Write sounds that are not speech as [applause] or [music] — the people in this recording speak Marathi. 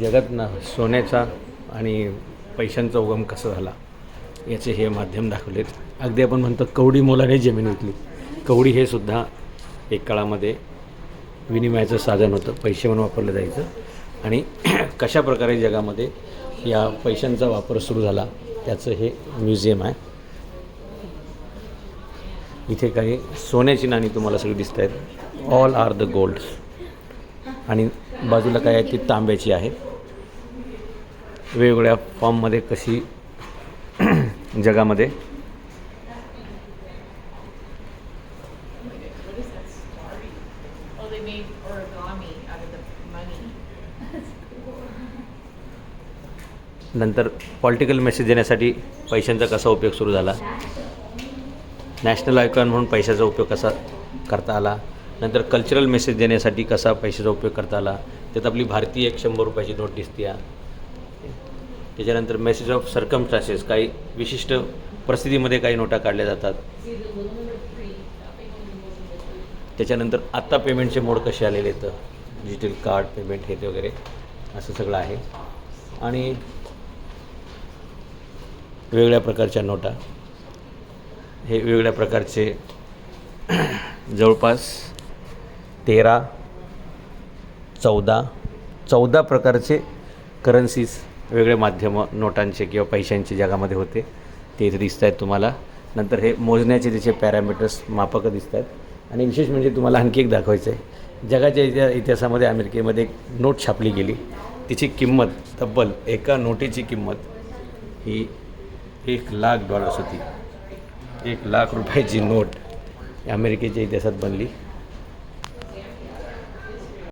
जगात ना सोन्याचा आणि पैशांचा उगम कसा झाला याचे हे माध्यम दाखवलेत. अगदी आपण म्हणतो कवडी मोलाने जमीन विकली. कवडी हे सुद्धा एक काळामध्ये विनिमयाचं साधन होतं. पैसे म्हणून वापरलं जायचं. आणि [clears throat] कशा प्रकारे जगामध्ये या पैशांचा वापर सुरू झाला त्याचं हे म्युझियम आहे. इथे काही सोन्याची नाणी तुम्हाला सगळी दिसत आहेत. ऑल आर द गोल्ड आणि बाजूला काय आहे ती तांब्याची आहेत वेगवेगळ्या फॉर्ममध्ये कशी [clears throat] जगामध्ये नंतर पॉलिटिकल मेसेज देण्यासाठी पैशांचा कसा उपयोग सुरू झाला? नॅशनल आयकॉन म्हणून पैशाचा उपयोग कसा करता आला? नंतर कल्चरल मेसेज देण्यासाठी कसा पैशाचा उपयोग करता आला? त्यात आपली भारतीय एक शंभर रुपयाची नोट दिसते त्याच्यानंतर मेसेज ऑफ सर्कमस्टान्सेस काही विशिष्ट परिस्थितीमध्ये काही नोटा काढल्या जातात. त्याच्यानंतर आत्ता पेमेंटचे मोड कसे आलेले आहेत? डिजिटल कार्ड पेमेंट हे ते वगैरे असं सगळं आहे. आणि वेगळ्या प्रकारच्या नोटा. हे वेगवेगळ्या प्रकारचे जवळपास तेरा चौदा चौदा प्रकारचे करन्सीज वेगळे माध्यमं नोटांचे किंवा पैशांचे जगामध्ये होते. ते इथे दिसत आहेत तुम्हाला. नंतर हे मोजण्याचे त्याचे पॅरामीटर्स मापकं दिसत आहेत आणि विशेष म्हणजे तुम्हाला आणखी एक दाखवायचं आहे. जगाच्या इतिहा इतिहासामध्ये अमेरिकेमध्ये एक नोट छापली गेली. तिची किंमत तब्बल एका नोटेची किंमत ही एक लाख डॉलर्स होती. एक लाख रुपयाची नोट अमेरिकेच्या इतिहासात बनली.